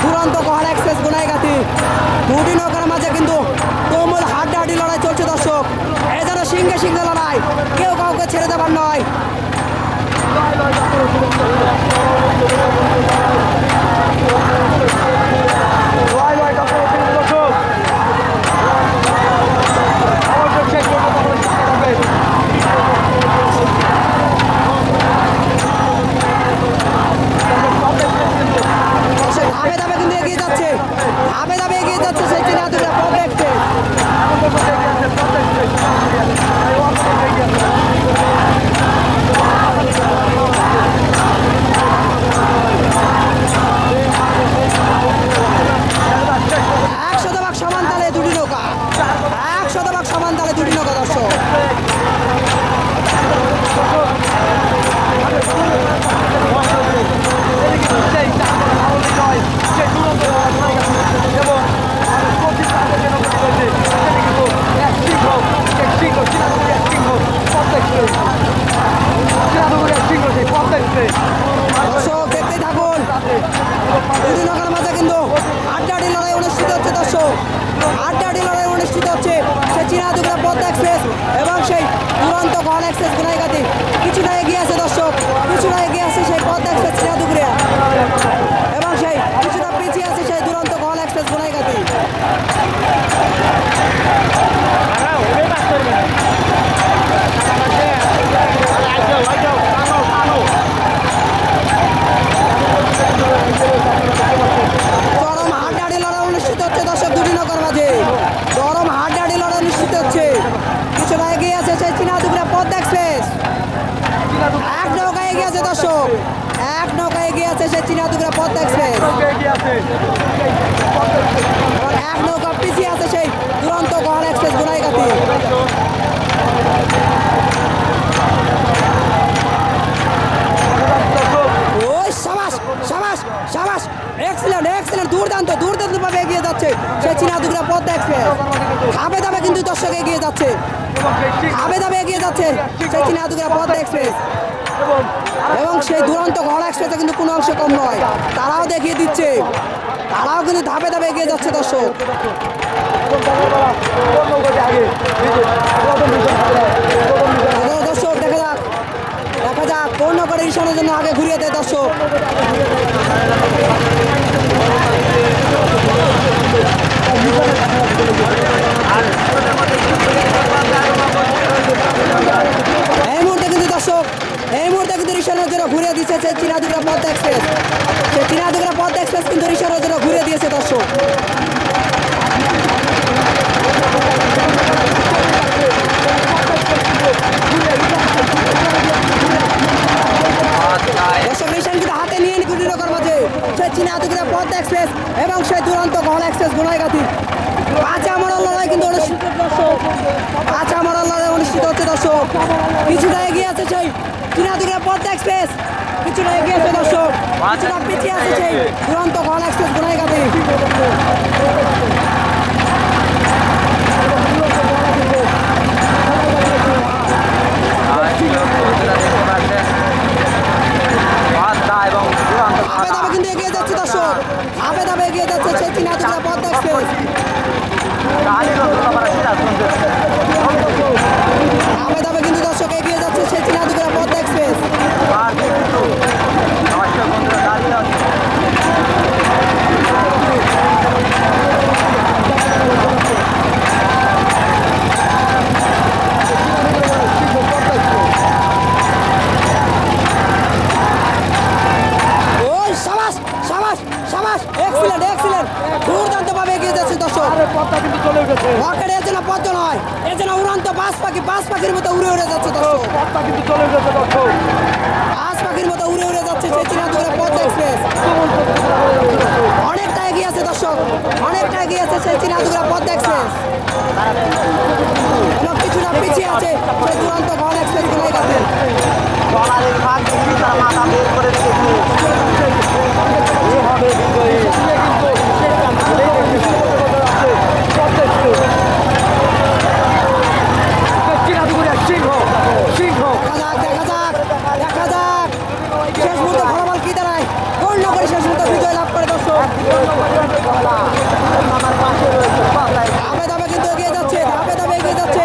চূড়ান্ত কহার এক্সপ্রেস গুনাইগাতি দুটি নৌকার মাঝে কিন্তু তুমুল হাড্ডাহাড্ডি লড়াই চলছে দর্শক। এ যেন সিংহে সিংহে লড়াই, কেউ কাউকে ছেড়ে দেবার নয়। এক্সপ্রেস গুনাইগাতি কিছুটা এগিয়ে আছে দর্শক, কিছুটা এগিয়ে আছে সেই পদ্মা এক্সপ্রেস চীনা দুগুরিয়া এবং সেই কিছুটা পিছিয়ে আছে সেই দুরন্ত গহন এক্সপ্রেস গুনাইগাতি চরম হাড্ডাডি লড়াই অনুষ্ঠিত দুটি নৌকার মাঝে। চরম হাড্ডাডি লড়াই অনুষ্ঠিত হচ্ছে। কিছুটা এগিয়ে আছে এক নৌকা এগিয়ে আছে দর্শক। এক নৌকা এগিয়ে আছে সেই চীনা পদ্মা এক্সপ্রেস। এবং এক নৌকা পিছিয়ে আছে সেই দুরন্ত গহন এক্সপ্রেস গুনাইগাতি এক্সিলেন্ট এক্সিলেন্ট দুর্দান্ত দুর্দান্ত ভাবে এগিয়ে যাচ্ছে সেই চীনা দুগুলা পদ্মা এক্সপ্রেস। খাবে দাবে কিন্তু দর্শক এগিয়ে যাচ্ছে খাবে দাবে এগিয়ে যাচ্ছে দুগুলা পদ্মা এক্সপ্রেস এবং সেই দুরন্ত ঘোড়া এক্সপ্রেসে কিন্তু কোনো অংশ কম নয়। তারাও দেখিয়ে দিচ্ছে। তারাও কিন্তু ধাপে ধাপে এগিয়ে যাচ্ছে দর্শক। দর্শক, দেখা যাক। দেখা যাক কোন নগরে ইশানোর জন্য আগে ঘুরিয়ে দেয় দর্শক এই মুহূর্তে কিন্তু দর্শক এই মুহূর্তে কিন্তু ঋষানোর জন্য ঘুরিয়ে দিচ্ছে সেই চীনাদুগরা পদ্মা এক্সপ্রেস সেই চীনাদুগরা পদ্মা এক্সপ্রেস কিন্তু ঋষানোর জন্য ঘুরিয়ে দিয়েছে দর্শক দর্শক ঋষান কিন্তু হাতে নিয়ে নি নগর মাঝে। সেই চীনাদুগরা পদ্মা এক্সপ্রেস এবং এক্সপ্রেস কিন্তু অনুষ্ঠিত দর্শক। পাঁচা অনুষ্ঠিত হচ্ছে দর্শক। কিছুটা এগিয়ে আছে সেই কিছুটা এগিয়ে আছে দর্শক। পিছিয়ে আছে দুরন্ত গহনা এক্সপ্রেস গুনাইগাতি এবং ধাপে ধাপে কিন্তু এগিয়ে যাচ্ছে দর্শক ধাপে ধাপে এগিয়ে যাচ্ছে সেই চীনাদুগরা পদ্মা এক্সপ্রেস ধাপে ধাপে কিন্তু দর্শক এগিয়ে যাচ্ছে সেই চীনাদুগরা পদ্মা এক্সপ্রেস ওই সাবাস সাবাস সাবাস এক্সিলেন্ট এক্সিলেন্ট দুর্দান্ত ভাবে এগিয়ে যাচ্ছে দর্শক রকেট এর জন্য পদ্ম নয় এর জন্য উড়ান্ত বাস পাখি বাস পাখির মতো দর্শক। পাখির মতো উড়ে উড়ে যাচ্ছে সেই চীনা দুপুরে পদ্মা এক্সপ্রেস। অনেকটা এগিয়ে আছে দর্শক। অনেকটা এগিয়ে আছে সেই চীনা দুপুরে পদ্মা এক্সপ্রেস। কিছুটা পিছিয়ে আছে সেই দুরন্ত ঘন এক্সপ্রেসগুলো গেছে মাথা বের করে রেখেছে দেখা যাক দেখা যাক। শেষ মুহূর্তে ফলাফল কি দাঁড়ায়? কোন নগরে শেষ মুহূর্তে বিজয় লাভ করে দর্শক। ধাপে ধাপে কিন্তু এগিয়ে যাচ্ছে ধাপে ধাপে এগিয়ে যাচ্ছে।